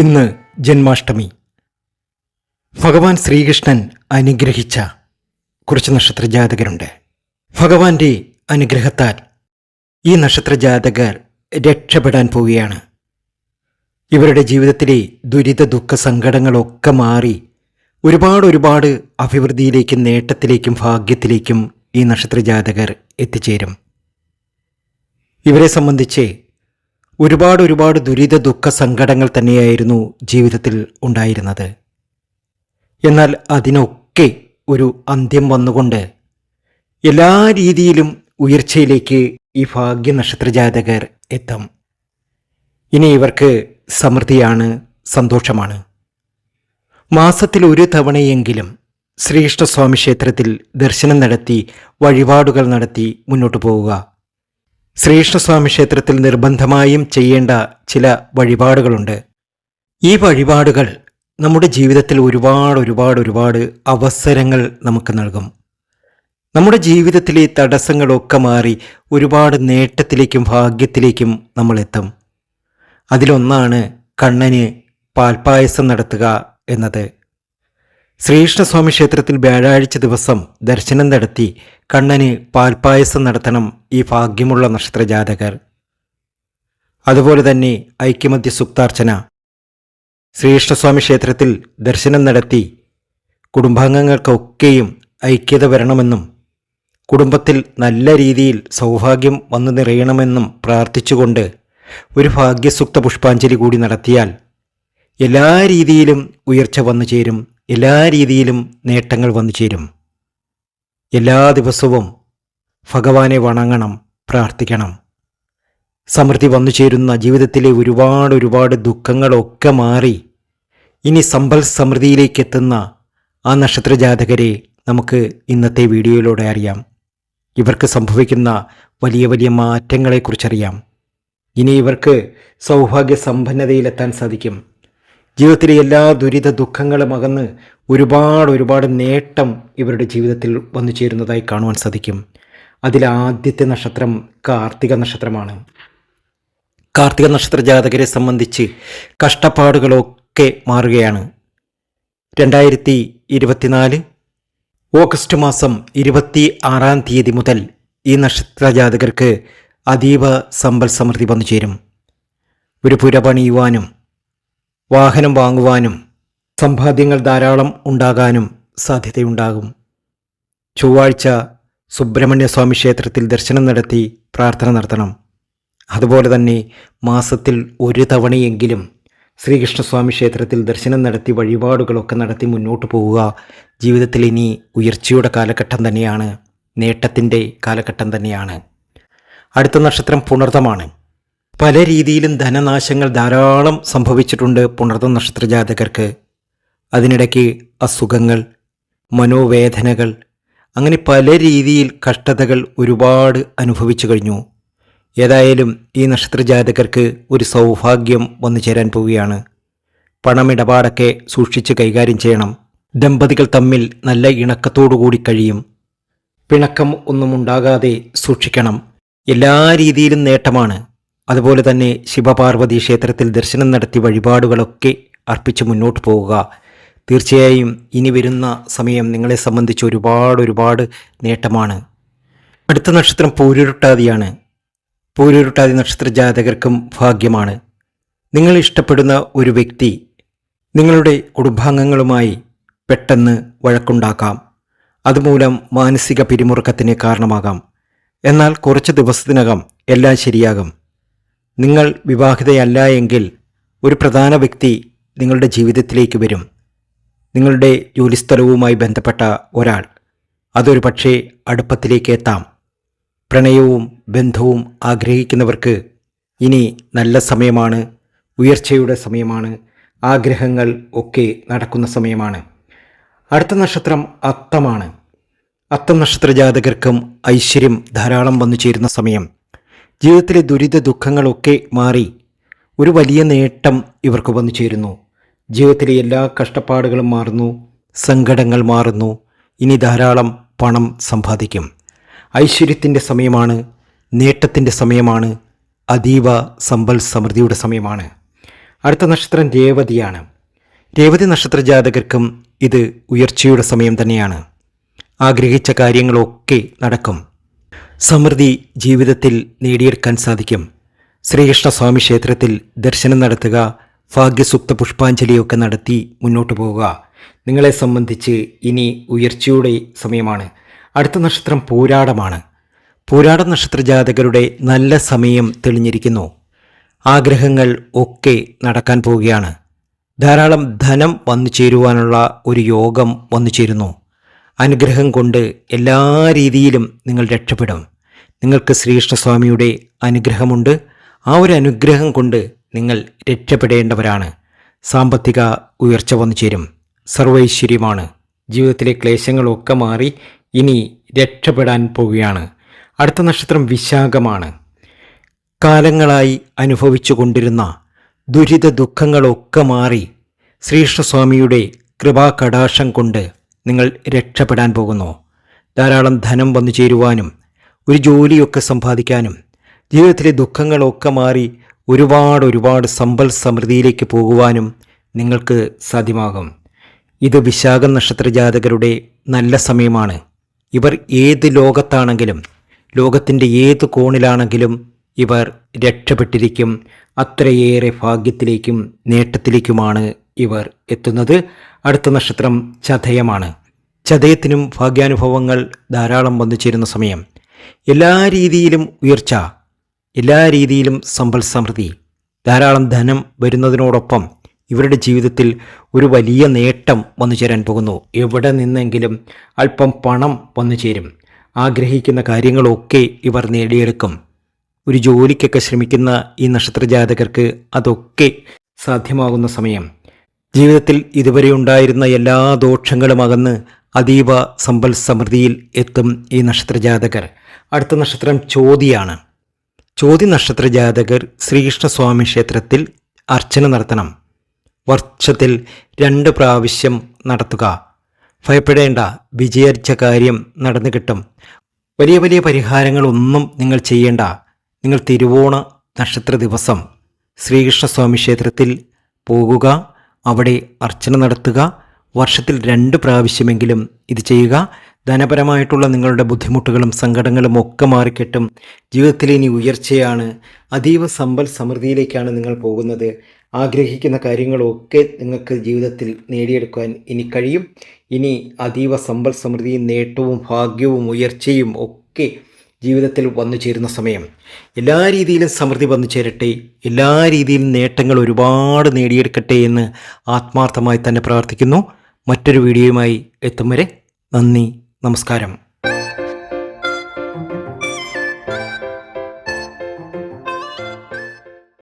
ഇന്ന് ജന്മാഷ്ടമി. ഭഗവാൻ ശ്രീകൃഷ്ണൻ അനുഗ്രഹിച്ച കുറച്ച് നക്ഷത്ര ജാതകരുണ്ട് ഭഗവാന്റെ അനുഗ്രഹത്താൽ ഈ നക്ഷത്ര ജാതകർ രക്ഷപ്പെടാൻ പോവുകയാണ്. ഇവരുടെ ജീവിതത്തിലെ ദുരിത ദുഃഖ സങ്കടങ്ങളൊക്കെ മാറി ഒരുപാട് ഒരുപാട് അഭിവൃദ്ധിയിലേക്കും നേട്ടത്തിലേക്കും ഭാഗ്യത്തിലേക്കും ഈ നക്ഷത്ര ജാതകർ എത്തിച്ചേരും. ഇവരെ സംബന്ധിച്ച് ഒരുപാട് ഒരുപാട് ദുരിത ദുഃഖ സങ്കടങ്ങൾ തന്നെയായിരുന്നു ജീവിതത്തിൽ ഉണ്ടായിരുന്നത്. എന്നാൽ അതിനൊക്കെ ഒരു അന്ത്യം വന്നുകൊണ്ട് എല്ലാ രീതിയിലും ഉയർച്ചയിലേക്ക് ഈ ഭാഗ്യ നക്ഷത്ര ജാതകർ എത്തും. ഇനി ഇവർക്ക് സമൃദ്ധിയാണ് സന്തോഷമാണ്. മാസത്തിൽ ഒരു തവണയെങ്കിലും ശ്രീകൃഷ്ണസ്വാമി ക്ഷേത്രത്തിൽ ദർശനം നടത്തി വഴിപാടുകൾ നടത്തി മുന്നോട്ടു പോവുക. ശ്രീകൃഷ്ണസ്വാമി ക്ഷേത്രത്തിൽ നിർബന്ധമായും ചെയ്യേണ്ട ചില വഴിപാടുകളുണ്ട്. ഈ വഴിപാടുകൾ നമ്മുടെ ജീവിതത്തിൽ ഒരുപാട് ഒരുപാട് ഒരുപാട് അവസരങ്ങൾ നമുക്ക് നൽകും. നമ്മുടെ ജീവിതത്തിലെ തടസ്സങ്ങളൊക്കെ മാറി ഒരുപാട് നേട്ടത്തിലേക്കും ഭാഗ്യത്തിലേക്കും നമ്മളെത്തും അതിലൊന്നാണ് കണ്ണന് പാൽപ്പായസം നടത്തുക എന്നത്. ശ്രീകൃഷ്ണസ്വാമി ക്ഷേത്രത്തിൽ വ്യാഴാഴ്ച ദിവസം ദർശനം നടത്തി കണ്ണന് പാൽപ്പായസം നടത്തണം ഈ ഭാഗ്യമുള്ള നക്ഷത്രജാതകർ. അതുപോലെ തന്നെ ഐക്യമധ്യ സുക്താർച്ചന. ശ്രീകൃഷ്ണസ്വാമി ക്ഷേത്രത്തിൽ ദർശനം നടത്തി കുടുംബാംഗങ്ങൾക്കൊക്കെയും ഐക്യത വരണമെന്നും കുടുംബത്തിൽ നല്ല രീതിയിൽ സൗഭാഗ്യം വന്നു നിറയണമെന്നും പ്രാർത്ഥിച്ചുകൊണ്ട് ഒരു ഭാഗ്യസുക്ത പുഷ്പാഞ്ജലി കൂടി നടത്തിയാൽ എല്ലാ രീതിയിലും ഉയർച്ച വന്നു ചേരും. എല്ലാ രീതിയിലും നേട്ടങ്ങൾ വന്നു ചേരും. എല്ലാ ദിവസവും ഭഗവാനെ വണങ്ങണം പ്രാർത്ഥിക്കണം. സമൃദ്ധി വന്നു ചേരുന്ന ജീവിതത്തിലെ ഒരുപാട് ഒരുപാട് ദുഃഖങ്ങളൊക്കെ മാറി ഇനി സമ്പൽ സമൃദ്ധിയിലേക്ക് എത്തുന്ന ആ നക്ഷത്ര ജാതകരെ നമുക്ക് ഇന്നത്തെ വീഡിയോയിലൂടെ അറിയാം. ഇവർക്ക് സംഭവിക്കുന്ന വലിയ വലിയ മാറ്റങ്ങളെക്കുറിച്ചറിയാം. ഇനി ഇവർക്ക് സൗഭാഗ്യ സമ്പന്നതയിലെത്താൻ സാധിക്കും. ജീവിതത്തിലെ എല്ലാ ദുരിത ദുഃഖങ്ങളും അകന്ന് ഒരുപാട് ഒരുപാട് നേട്ടം ഇവരുടെ ജീവിതത്തിൽ വന്നു ചേരുന്നതായി കാണുവാൻ സാധിക്കും. അതിൽ ആദ്യത്തെ നക്ഷത്രം കാർത്തിക നക്ഷത്രമാണ്. കാർത്തിക നക്ഷത്ര ജാതകരെ സംബന്ധിച്ച് കഷ്ടപ്പാടുകളൊക്കെ മാറുകയാണ്. രണ്ടായിരത്തി ഇരുപത്തിനാല് ഓഗസ്റ്റ് മാസം ഇരുപത്തി ആറാം തീയതി മുതൽ ഈ നക്ഷത്ര ജാതകർക്ക് അതീവ സമ്പൽ സമൃദ്ധി വന്നു ചേരും. ഒരു പുര പണിയുവാനും വാഹനം വാങ്ങുവാനും സമ്പാദ്യങ്ങൾ ധാരാളം ഉണ്ടാകാനും സാധ്യതയുണ്ടാകും. ചൊവ്വാഴ്ച സുബ്രഹ്മണ്യസ്വാമി ക്ഷേത്രത്തിൽ ദർശനം നടത്തി പ്രാർത്ഥന നടത്തണം. അതുപോലെ തന്നെ മാസത്തിൽ ഒരു തവണയെങ്കിലും ശ്രീകൃഷ്ണസ്വാമി ക്ഷേത്രത്തിൽ ദർശനം നടത്തി വഴിപാടുകളൊക്കെ നടത്തി മുന്നോട്ട് പോവുക ജീവിതത്തിൽ ഇനി ഉയർച്ചയുടെ കാലഘട്ടം തന്നെയാണ് നേട്ടത്തിന്റെ കാലഘട്ടം തന്നെയാണ്. അടുത്ത നക്ഷത്രം പുണർതമാണ്. പല രീതിയിലും ധനനാശങ്ങൾ ധാരാളം സംഭവിച്ചിട്ടുണ്ട് പുണർത്ത നക്ഷത്ര ജാതകർക്ക് അതിനിടയ്ക്ക് അസുഖങ്ങൾ മനോവേദനകൾ അങ്ങനെ പല രീതിയിൽ കഷ്ടതകൾ ഒരുപാട് അനുഭവിച്ചു കഴിഞ്ഞു. ഏതായാലും ഈ നക്ഷത്ര ജാതകർക്ക് ഒരു സൗഭാഗ്യം വന്നു ചേരാൻ പോവുകയാണ്. പണമിടപാടൊക്കെ സൂക്ഷിച്ച് കൈകാര്യം ചെയ്യണം. ദമ്പതികൾ തമ്മിൽ നല്ല ഇണക്കത്തോടുകൂടി കഴിയും. പിണക്കം ഒന്നും ഉണ്ടാകാതെ സൂക്ഷിക്കണം. എല്ലാ രീതിയിലും നേട്ടമാണ്. അതുപോലെ തന്നെ ശിവപാർവതി ക്ഷേത്രത്തിൽ ദർശനം നടത്തി വഴിപാടുകളൊക്കെ അർപ്പിച്ച് മുന്നോട്ട് പോവുക. തീർച്ചയായും ഇനി വരുന്ന സമയം നിങ്ങളെ സംബന്ധിച്ച് ഒരുപാട് ഒരുപാട് നേട്ടമാണ്. അടുത്ത നക്ഷത്രം പൂരുരുട്ടാതിയാണ്. പൂരുരുട്ടാതി നക്ഷത്ര ജാതകർക്കും ഭാഗ്യമാണ്. നിങ്ങൾ ഇഷ്ടപ്പെടുന്ന ഒരു വ്യക്തി നിങ്ങളുടെ കുടുംബാംഗങ്ങളുമായി പെട്ടെന്ന് വഴക്കുണ്ടാക്കാം. അതുമൂലം മാനസിക പിരിമുറുക്കത്തിന് കാരണമാകാം. എന്നാൽ കുറച്ച് ദിവസത്തിനകം എല്ലാം ശരിയാകും. നിങ്ങൾ വിവാഹിതയല്ല എങ്കിൽ ഒരു പ്രധാന വ്യക്തി നിങ്ങളുടെ ജീവിതത്തിലേക്ക് വരും. നിങ്ങളുടെ ജോലിസ്ഥലവുമായി ബന്ധപ്പെട്ട ഒരാൾ. അതൊരു പക്ഷേ അടുപ്പത്തിലേക്ക് എത്താം. പ്രണയവും ബന്ധവും ആഗ്രഹിക്കുന്നവർക്ക് ഇനി നല്ല സമയമാണ് ഉയർച്ചയുടെ സമയമാണ് ആഗ്രഹങ്ങൾ ഒക്കെ നടക്കുന്ന സമയമാണ്. അടുത്ത നക്ഷത്രം അത്തമാണ്. അത്തം നക്ഷത്ര ജാതകർക്കും ഐശ്വര്യം ധാരാളം വന്നു ചേരുന്ന സമയം. ജീവിതത്തിലെ ദുരിത ദുഃഖങ്ങളൊക്കെ മാറി ഒരു വലിയ നേട്ടം ഇവർക്ക് വന്നു ചേരുന്നു. ജീവിതത്തിലെ എല്ലാ കഷ്ടപ്പാടുകളും മാറുന്നു സങ്കടങ്ങൾ മാറുന്നു. ഇനി ധാരാളം പണം സമ്പാദിക്കും. ഐശ്വര്യത്തിന്റെ സമയമാണ് നേട്ടത്തിന്റെ സമയമാണ് അതീവ സമ്പൽ സമൃദ്ധിയുടെ സമയമാണ്. അടുത്ത നക്ഷത്രം രേവതിയാണ്. രേവതി നക്ഷത്ര ജാതകർക്കും ഇത് ഉയർച്ചയുടെ സമയം തന്നെയാണ്. ആഗ്രഹിച്ച കാര്യങ്ങളൊക്കെ നടക്കും. സമൃദ്ധി ജീവിതത്തിൽ നേടിയെടുക്കാൻ സാധിക്കും. ശ്രീകൃഷ്ണ സ്വാമി ക്ഷേത്രത്തിൽ ദർശനം നടത്തുക ഭാഗ്യസുക്ത പുഷ്പാഞ്ജലിയൊക്കെ നടത്തി മുന്നോട്ട് പോവുക. നിങ്ങളെ സംബന്ധിച്ച് ഇനി ഉയർച്ചയുടെ സമയമാണ്. അടുത്ത നക്ഷത്രം പൂരാടമാണ്. പൂരാട നക്ഷത്ര ജാതകരുടെ നല്ല സമയം തെളിഞ്ഞിരിക്കുന്നു. ആഗ്രഹങ്ങൾ ഒക്കെ നടക്കാൻ പോവുകയാണ്. ധാരാളം ധനം വന്നു ചേരുവാനുള്ള ഒരു യോഗം വന്നു ചേരുന്നു. അനുഗ്രഹം കൊണ്ട് എല്ലാ രീതിയിലും നിങ്ങൾ രക്ഷപ്പെടും. നിങ്ങൾക്ക് ശ്രീകൃഷ്ണസ്വാമിയുടെ അനുഗ്രഹമുണ്ട്. ആ ഒരു അനുഗ്രഹം കൊണ്ട് നിങ്ങൾ രക്ഷപ്പെടേണ്ടവരാണ്. സാമ്പത്തിക ഉയർച്ച വന്നു ചേരും. സർവൈശ്വര്യമാണ്. ജീവിതത്തിലെ ക്ലേശങ്ങളൊക്കെ മാറി ഇനി രക്ഷപ്പെടാൻ പോവുകയാണ്. അടുത്ത നക്ഷത്രം വിശാഖമാണ്. കാലങ്ങളായി അനുഭവിച്ചു കൊണ്ടിരുന്ന ദുരിത ദുഃഖങ്ങളൊക്കെ മാറി ശ്രീകൃഷ്ണസ്വാമിയുടെ കൃപാകടാശം കൊണ്ട് നിങ്ങൾ രക്ഷപ്പെടാൻ പോകുന്നു. ധാരാളം ധനം വന്നു ചേരുവാനും ഒരു ജോലിയൊക്കെ സമ്പാദിക്കാനും ജീവിതത്തിലെ ദുഃഖങ്ങളൊക്കെ മാറി ഒരുപാട് ഒരുപാട് സമ്പൽ സമൃദ്ധിയിലേക്ക് പോകുവാനും നിങ്ങൾക്ക് സാധ്യമാകും. ഇത് വിശാഖ നക്ഷത്ര ജാതകരുടെ നല്ല സമയമാണ്. ഇവർ ഏത് ലോകത്താണെങ്കിലും ലോകത്തിന്റെ ഏത് കോണിലാണെങ്കിലും ഇവർ രക്ഷപ്പെട്ടിരിക്കും. അത്രയേറെ ഭാഗ്യത്തിലേക്കും നേട്ടത്തിലേക്കുമാണ് ഇവർ എത്തുന്നത്. അടുത്ത നക്ഷത്രം ചതയമാണ്. ചതയത്തിനും ഭാഗ്യാനുഭവങ്ങൾ ധാരാളം വന്നു ചേരുന്ന സമയം. എല്ലാ രീതിയിലും ഉയർച്ച എല്ലാ രീതിയിലും സമ്പൽ സമൃദ്ധി ധാരാളം ധനം വരുന്നതിനോടൊപ്പം ഇവരുടെ ജീവിതത്തിൽ ഒരു വലിയ നേട്ടം വന്നു ചേരാൻ പോകുന്നു. എവിടെ നിന്നെങ്കിലും അല്പം പണം വന്നു ചേരും. ആഗ്രഹിക്കുന്ന കാര്യങ്ങളൊക്കെ ഇവർ നേടിയെടുക്കും. ഒരു ജോലിക്കൊക്കെ ശ്രമിക്കുന്ന ഈ നക്ഷത്ര ജാതകർക്ക് അതൊക്കെ സാധ്യമാകുന്ന സമയം. ജീവിതത്തിൽ ഇതുവരെ ഉണ്ടായിരുന്ന എല്ലാ ദോഷങ്ങളും അകന്ന് അതീവ സമ്പൽ സമൃദ്ധിയിൽ എത്തും ഈ നക്ഷത്ര ജാതകർ അടുത്ത നക്ഷത്രം ചോതിയാണ്. ചോതി നക്ഷത്ര ജാതകർ ശ്രീകൃഷ്ണസ്വാമി ക്ഷേത്രത്തിൽ അർച്ചന നടത്തണം. വർഷത്തിൽ രണ്ട് പ്രാവശ്യം നടത്തുക. ഭയപ്പെടേണ്ട വിജയിച്ച കാര്യം നടന്നു കിട്ടും. വലിയ വലിയ പരിഹാരങ്ങളൊന്നും നിങ്ങൾ ചെയ്യേണ്ട. നിങ്ങൾ തിരുവോണ നക്ഷത്ര ദിവസം ശ്രീകൃഷ്ണസ്വാമി ക്ഷേത്രത്തിൽ പോകുക. അവിടെ അർച്ചന നടത്തുക. വർഷത്തിൽ രണ്ട് പ്രാവശ്യമെങ്കിലും ഇത് ചെയ്യുക. ധനപരമായിട്ടുള്ള നിങ്ങളുടെ ബുദ്ധിമുട്ടുകളും സങ്കടങ്ങളും ഒക്കെ മാറിക്കിട്ടും. ജീവിതത്തിലെ ഇനി ഉയർച്ചയാണ്. അതീവ സമ്പൽ സമൃദ്ധിയിലേക്കാണ് നിങ്ങൾ പോകുന്നത്. ആഗ്രഹിക്കുന്ന കാര്യങ്ങളൊക്കെ നിങ്ങൾക്ക് ജീവിതത്തിൽ നേടിയെടുക്കാൻ ഇനി കഴിയും. ഇനി അതീവ സമ്പൽ സമൃദ്ധിയും നേട്ടവും ഭാഗ്യവും ഉയർച്ചയും ഒക്കെ ജീവിതത്തിൽ വന്നു ചേരുന്ന സമയം. എല്ലാ രീതിയിലും സമൃദ്ധി വന്നു ചേരട്ടെ. എല്ലാ രീതിയിലും നേട്ടങ്ങൾ ഒരുപാട് നേടിയെടുക്കട്ടെ എന്ന് ആത്മാർത്ഥമായി തന്നെ പ്രാർത്ഥിക്കുന്നു. മറ്റൊരു വീഡിയോയുമായി എത്തും വരെ നന്ദി നമസ്കാരം.